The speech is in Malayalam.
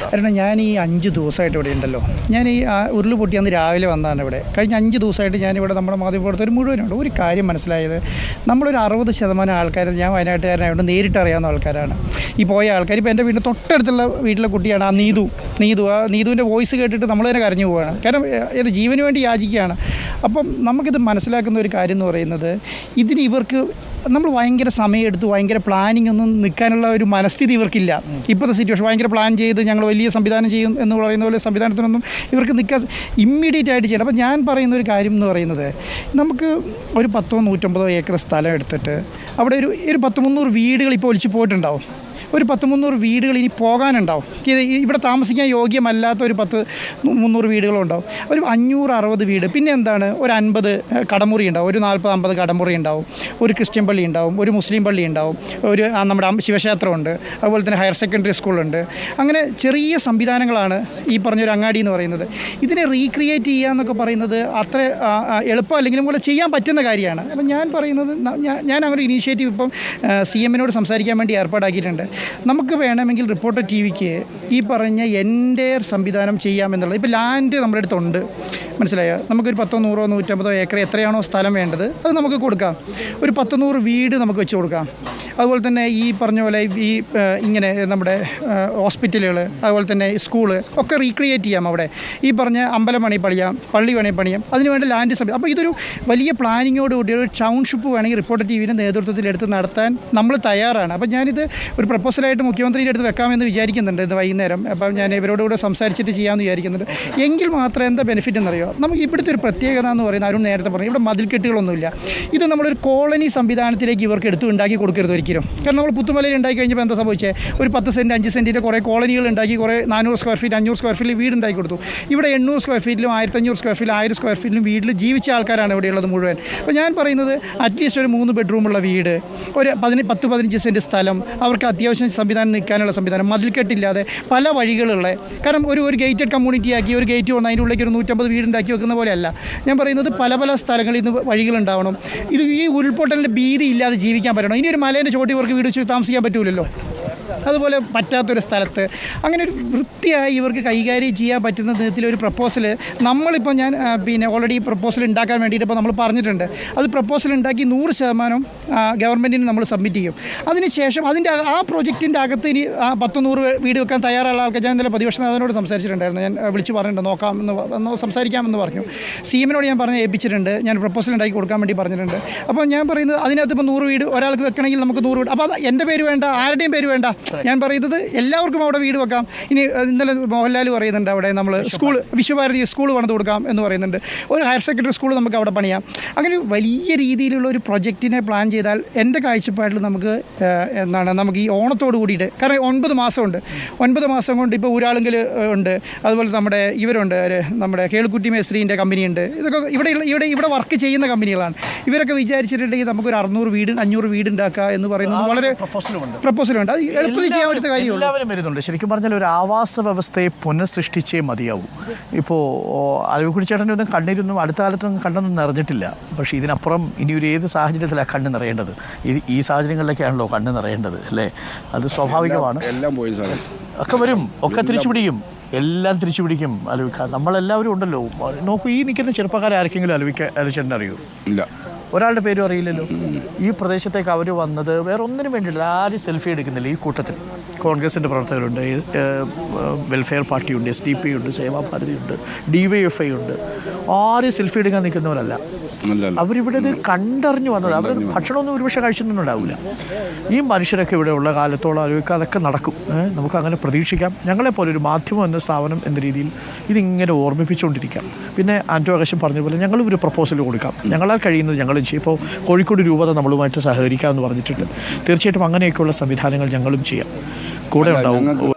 കാരണം ഞാൻ ഈ അഞ്ച് ദിവസമായിട്ട് ഇവിടെ ഉണ്ടല്ലോ. ഞാൻ ഈ ഉരുൾ പൊട്ടി അന്ന് രാവിലെ വന്നതാണ് ഇവിടെ. കഴിഞ്ഞ അഞ്ച് ദിവസമായിട്ട് ഞാനിവിടെ നമ്മുടെ മാധ്യമപ്രവർത്തകർ മുഴുവനുണ്ട്. ഒരു കാര്യം മനസ്സിലായത് നമ്മളൊരു അറുപത് ശതമാനം ആൾക്കാർ ഞാൻ വയനാട്ടുകാരനായതുകൊണ്ട് നേരിട്ട് അറിയാവുന്ന ആൾക്കാരാണ്. ഈ പോയ ആൾക്കാർ ഇപ്പോൾ എന്റെ വീടിന്റെ തൊട്ടടുത്തുള്ള വീട്ടിലെ കുട്ടിയാണ് ആ നീതു. നീതു ആ നീതുവിന്റെ വോയിസ് കേട്ടിട്ട് നമ്മൾ തന്നെ കരഞ്ഞു പോവുകയാണ് കാരണം എന്റെ ജീവന് വേണ്ടി യാചിക്കുകയാണ്. അപ്പം നമുക്കിത് മനസ്സിലാക്കുന്ന ഒരു കാര്യം എന്ന് പറയുന്നത് ഇതിന് ഇവർക്ക് നമ്മൾ ഭയങ്കര സമയമെടുത്ത് ഭയങ്കര പ്ലാനിങ് ഒന്നും നിൽക്കാനുള്ള ഒരു മനസ്ഥിതി ഇവർക്കില്ല. ഇപ്പോഴത്തെ സിറ്റുവേഷൻ ഭയങ്കര പ്ലാൻ ചെയ്ത് ഞങ്ങൾ വലിയ സംവിധാനം ചെയ്യും എന്ന് പറയുന്ന പോലെ സംവിധാനത്തിനൊന്നും ഇവർക്ക് നിൽക്കാൻ ഇമ്മീഡിയറ്റ് ആയിട്ട് ചെയ്യണം. അപ്പോൾ ഞാൻ പറയുന്ന ഒരു കാര്യം എന്ന് പറയുന്നത് നമുക്ക് ഒരു പത്തോ നൂറ്റമ്പതോ ഏക്കർ സ്ഥലം എടുത്തിട്ട് അവിടെ ഒരു ഒരു പത്ത് മുന്നൂറ് വീടുകൾ ഇപ്പോൾ ഒലിച്ചു പോയിട്ടുണ്ടാവും. ഒരു പത്ത് മുന്നൂറ് വീടുകൾ ഇനി പോകാനുണ്ടാവും. ഇത് ഇവിടെ താമസിക്കാൻ യോഗ്യമല്ലാത്ത ഒരു പത്ത് മുന്നൂറ് വീടുകളുണ്ടാവും. ഒരു അഞ്ഞൂറ് അറുപത് വീട്. പിന്നെ എന്താണ്? ഒരു അൻപത് കടമുറി ഉണ്ടാവും. ഒരു നാൽപ്പത് അമ്പത് കടമുറി ഉണ്ടാവും. ഒരു ക്രിസ്ത്യൻ പള്ളി ഉണ്ടാവും. ഒരു മുസ്ലിം പള്ളി ഉണ്ടാവും. ഒരു നമ്മുടെ ശിവക്ഷേത്രമുണ്ട് അതുപോലെ തന്നെ ഹയർ സെക്കൻഡറി സ്കൂളുണ്ട് അങ്ങനെ ചെറിയ സംവിധാനങ്ങളാണ് ഈ പറഞ്ഞൊരു അങ്ങാടി എന്ന് പറയുന്നത്. ഇതിനെ റീക്രിയേറ്റ് ചെയ്യുക എന്നൊക്കെ പറയുന്നത് അത്ര എളുപ്പം അല്ലെങ്കിലും കൂടെ ചെയ്യാൻ പറ്റുന്ന കാര്യമാണ്. അപ്പം ഞാൻ പറയുന്നത് ഞാൻ അങ്ങനെ ഒരു ഇനീഷ്യേറ്റീവ് ഇപ്പം സി എമ്മിനോട് സംസാരിക്കാൻ വേണ്ടി ഏർപ്പാടാക്കിയിട്ടുണ്ട്. നമുക്ക് വേണമെങ്കിൽ റിപ്പോർട്ടർ ടി വിക്ക് ഈ പറഞ്ഞ എന്റെ സംവിധാനം ചെയ്യാമെന്നുള്ളത് ഇപ്പോൾ ലാൻഡ് നമ്മുടെ അടുത്തുണ്ട്. മനസ്സിലായോ? നമുക്കൊരു പത്തോ നൂറോ നൂറ്റമ്പതോ ഏക്കർ എത്രയാണോ സ്ഥലം വേണ്ടത് അത് നമുക്ക് കൊടുക്കാം. ഒരു പത്ത് നൂറ് വീട് നമുക്ക് വെച്ച് കൊടുക്കാം. അതുപോലെ തന്നെ ഈ പറഞ്ഞ പോലെ ഈ ഇങ്ങനെ നമ്മുടെ ഹോസ്പിറ്റലുകൾ അതുപോലെ തന്നെ സ്കൂൾ ഒക്കെ റീക്രിയേറ്റ് ചെയ്യാം അവിടെ. ഈ പറഞ്ഞ അമ്പലം വേണമെങ്കിൽ പണിയാം പള്ളി വേണമെങ്കിൽ പണിയാം അതിനുവേണ്ട ലാൻഡ് സമയം അപ്പോൾ ഇതൊരു വലിയ പ്ലാനിങ്ങോടുകൂടി ഒരു ടൗൺഷിപ്പ് വേണമെങ്കിൽ റിപ്പോർട്ടർ ടി വിയുടെ നേതൃത്വത്തിൽ എടുത്ത് നടത്താൻ നമ്മൾ തയ്യാറാണ്. അപ്പോൾ ഞാനിത് ഒരു പ്രപ്പോസലായിട്ട് മുഖ്യമന്ത്രിയുടെ അടുത്ത് വെക്കാമെന്ന് വിചാരിക്കുന്നുണ്ട് ഇത് വൈകുന്നേരം. അപ്പം ഞാൻ ഇവരോടുകൂടെ സംസാരിച്ചിട്ട് ചെയ്യാമെന്ന് വിചാരിക്കുന്നുണ്ട്. എങ്കിൽ മാത്രം എന്താ ബെനിഫിറ്റ് എന്നറിയോ? നമുക്ക് ഇവിടുത്തെ ഒരു പ്രത്യേകത എന്ന് പറയുന്നത് അരുൺ നേരത്തെ പറഞ്ഞു. ഇവിടെ മതിൽക്കെട്ടുകളൊന്നുമില്ല ഇത് നമ്മളൊരു കോളനി സംവിധാനത്തിലേക്ക് ഇവർക്ക് എടുത്ത് ഉണ്ടാക്കി കൊടുക്കരുത് ഒരിക്കലും. കാരണം നമ്മൾ പുത്തുമലയിൽ ഉണ്ടാക്കി കഴിഞ്ഞപ്പോൾ എന്താ സംഭവിച്ചത് ഒരു പത്ത് സെന്റ് അഞ്ച് സെന്റിന്റെ കുറേ കോളനികൾ ഉണ്ടാക്കി കുറേ നാനൂറ് സ്ക്വയർ ഫീറ്റ് അഞ്ഞൂറ് സ്ക്വയർ ഫീറ്റിൽ വീട് ഉണ്ടാക്കി കൊടുത്തു. ഇവിടെ എണ്ണൂറ് സ്ക്വയർ ഫീറ്റിലും ആയിരത്തഞ്ഞൂറ് സ്ക്വയർ ഫീറ്റിലും ആയിരം സ്ക്വയർ ഫീറ്റിലും വീട്ടിൽ ജീവിച്ച ആൾക്കാരാണ് ഇവിടെയുള്ളത് മുഴുവൻ. അപ്പോൾ ഞാൻ പറയുന്നത് അറ്റ്ലീസ്റ്റ് ഒരു മൂന്ന് ബെഡ്റൂമുള്ള വീട് ഒരു പതിന പത്ത് പതിനഞ്ച് സെന്റ് സ്ഥലം അവർക്ക് അത്യാവശ്യം സംവിധാനം നിൽക്കാനുള്ള സംവിധാനം മതിൽക്കെട്ടില്ലാതെ പല വഴികളുള്ള കാരണം ഒരു ഒരു ഗേറ്റഡ് കമ്മ്യൂണിറ്റി ആക്കി ഒരു ഗേറ്റ് വന്ന് അതിന്റെ ഉള്ളിലേക്ക് ഒരു നൂറ്റമ്പത് വീടുണ്ടാക്കി വെക്കുന്ന പോലെയല്ല. ഞാൻ പറയുന്നത് പല പല സ്ഥലങ്ങളിൽ നിന്ന് വഴികളുണ്ടാവണം. ഇത് ഈ ഉരുൾപൊട്ടലിന്റെ ഭീതി ഇല്ലാതെ ജീവിക്കാൻ പറ്റണം. ഇനി ഒരു മലേന്റെ ചോട്ടി ഇവർക്ക് വീട് വെച്ച് താമസിക്കാൻ പറ്റൂലല്ലോ. അതുപോലെ പറ്റാത്തൊരു സ്ഥലത്ത്. അങ്ങനെ ഒരു വൃത്തിയായി ഇവർക്ക് കൈകാര്യം ചെയ്യാൻ പറ്റുന്ന വിധത്തിലൊരു പ്രപ്പോസൽ നമ്മളിപ്പോൾ ഞാൻ പിന്നെ ഓൾറെഡി പ്രപ്പോസൽ ഉണ്ടാക്കാൻ വേണ്ടിയിട്ട് ഇപ്പോൾ നമ്മൾ പറഞ്ഞിട്ടുണ്ട്. അത് പ്രപ്പോസൽ ഉണ്ടാക്കി നൂറ് ശതമാനം ഗവൺമെന്റിന് നമ്മൾ സബ്മിറ്റ് ചെയ്യും. അതിനുശേഷം അതിന്റെ ആ- പ്രോജക്റ്റിന്റെ അകത്ത് ഇനി പത്ത് നൂറ് വീട് വെക്കാൻ തയ്യാറുള്ള ആൾക്കാർ ഞാൻ ഇന്നലെ പ്രതിപക്ഷ നേതാവിനോട് സംസാരിച്ചിട്ടുണ്ടായിരുന്നു. ഞാൻ വിളിച്ച് പറഞ്ഞിട്ടുണ്ട്. നോക്കാം എന്ന് സംസാരിക്കാമെന്ന് പറഞ്ഞു. സി എമ്മിനോട് ഞാൻ പറഞ്ഞ് ഏൽപ്പിച്ചിട്ടുണ്ട്. ഞാൻ പ്രപ്പോസൽ ഉണ്ടാക്കി കൊടുക്കാൻ വേണ്ടി പറഞ്ഞിട്ടുണ്ട്. അപ്പോൾ ഞാൻ പറയുന്നത് അതിനകത്ത് ഇപ്പോൾ നൂറ് വീട് ഒരാൾക്ക് വെക്കണമെങ്കിൽ നമുക്ക് നൂറ് വീട്. അപ്പോൾ എന്റെ പേര് വേണ്ട ആരുടെയും പേര് വേണ്ട. ഞാൻ പറയുന്നത് എല്ലാവർക്കും അവിടെ വീട് വെക്കാം. ഇനി ഇന്നലെ മോഹൻലാൽ പറയുന്നുണ്ട് അവിടെ നമ്മൾ സ്കൂൾ വിശ്വഭാരതി സ്കൂൾ പണിത് കൊടുക്കാം എന്ന് പറയുന്നുണ്ട്. ഒരു ഹയർ സെക്കൻഡറി സ്കൂൾ നമുക്ക് അവിടെ പണിയാം. അങ്ങനെ വലിയ രീതിയിലുള്ള ഒരു പ്രൊജക്റ്റിനെ പ്ലാൻ ചെയ്താൽ എന്റെ കാഴ്ചപ്പാടിൽ നമുക്ക് എന്താണ് നമുക്ക് ഈ ഓണത്തോട് കൂടിയിട്ട് കാരണം ഒൻപത് മാസമുണ്ട്. ഒൻപത് മാസം കൊണ്ട് ഇപ്പോൾ ഊരാളുങ്കൽ ഉണ്ട്. അതുപോലെ നമ്മുടെ ഇവരുണ്ട്? നമ്മുടെ കേൾക്കുട്ടി മേസ്ത്രീന്റെ കമ്പനിയുണ്ട്. ഇതൊക്കെ ഇവിടെ ഇവിടെ ഇവിടെ വർക്ക് ചെയ്യുന്ന കമ്പനികളാണ്. ഇവരൊക്കെ വിചാരിച്ചിട്ടുണ്ടെങ്കിൽ നമുക്കൊരു അറുന്നൂറ് വീട് അഞ്ഞൂറ് വീട് ഉണ്ടാക്കുക എന്ന് പറയുന്നത് വളരെ പ്രപ്പോസലുണ്ട് പ്രപ്പോസലുണ്ട് അത് എളുപ്പത്തിൽ ചെയ്യാൻ പറ്റുന്ന കാര്യമുള്ളൂ എല്ലാവരും വരുന്നുണ്ട്. ശരിക്കും പറഞ്ഞാൽ ഒരു ആവാസ വ്യവസ്ഥയെ പുനഃസൃഷ്ടിച്ചേ മതിയാവൂ. ഇപ്പോൾ അലവിക്കുടിച്ചേട്ടന്റെ ഒന്നും കണ്ണീരൊന്നും അടുത്ത കാലത്തൊന്നും കണ്ണൊന്നും നിറഞ്ഞിട്ടില്ല. പക്ഷേ ഇതിനപ്പുറം ഇനി ഒരു ഏത് സാഹചര്യത്തിലാണ് കണ്ണ് നിറയേണ്ടത്? ഇത് ഈ സാഹചര്യങ്ങളിലൊക്കെയാണല്ലോ കണ്ണ് നിറയേണ്ടത് അല്ലേ? അത് സ്വാഭാവികമാണ്. എല്ലാം പോയി സാറേ. ഒക്കെ വരും. ഒക്കെ തിരിച്ചു പിടിക്കും എല്ലാം തിരിച്ചു പിടിക്കും അലവിക്ക. നമ്മളെല്ലാവരും ഉണ്ടല്ലോ. നോക്കൂ ഈ നിൽക്കുന്ന ചെറുപ്പക്കാരെ ആർക്കെങ്കിലും അലവിക്ക അലച്ചേട്ടൻ അറിയൂ? ഇല്ല. ഒരാളുടെ പേരും അറിയില്ലല്ലോ. ഈ പ്രദേശത്തേക്ക് അവർ വന്നത് വേറെ ഒന്നിനും വേണ്ടിയിട്ടില്ല. ആരും സെൽഫി എടുക്കുന്നില്ല ഈ കൂട്ടത്തിൽ. കോൺഗ്രസിന്റെ പ്രവർത്തകരുണ്ട് വെൽഫെയർ പാർട്ടിയുണ്ട് എസ് ഡി പി ഉണ്ട് സേവാഭാരതിയുണ്ട് ഡി വൈ എഫ് ഐ ഉണ്ട്. ആരും സെൽഫി എടുക്കാൻ നിൽക്കുന്നവരല്ല അവരിവിടെ ഇത് കണ്ടറിഞ്ഞു വന്നത്. അവർ ഭക്ഷണമൊന്നും ഒരുപക്ഷെ കഴിച്ചൊന്നും ഉണ്ടാവില്ല ഈ മനുഷ്യരൊക്കെ ഇവിടെ ഉള്ള കാലത്തോളം ആലോചിക്കുക അതൊക്കെ നടക്കും. നമുക്ക് അങ്ങനെ പ്രതീക്ഷിക്കാം. ഞങ്ങളെപ്പോലെ ഒരു മാധ്യമം എന്ന സ്ഥാപനം എന്ന രീതിയിൽ ഇതിങ്ങനെ ഓർമ്മിപ്പിച്ചുകൊണ്ടിരിക്കാം. പിന്നെ ആന്റോ ആകാശം പറഞ്ഞ പോലെ ഞങ്ങളും ഒരു പ്രപ്പോസൽ കൊടുക്കാം. ഞങ്ങളാൽ കഴിയുന്നത് ഞങ്ങളും ചെയ്യും. ഇപ്പോൾ കോഴിക്കോട് രൂപത നമ്മളുമായിട്ട് സഹകരിക്കാമെന്ന് പറഞ്ഞിട്ടുണ്ട്. തീർച്ചയായിട്ടും അങ്ങനെയൊക്കെയുള്ള സംവിധാനങ്ങൾ ഞങ്ങളും ചെയ്യാം. കൂടെ ഉണ്ടാവും.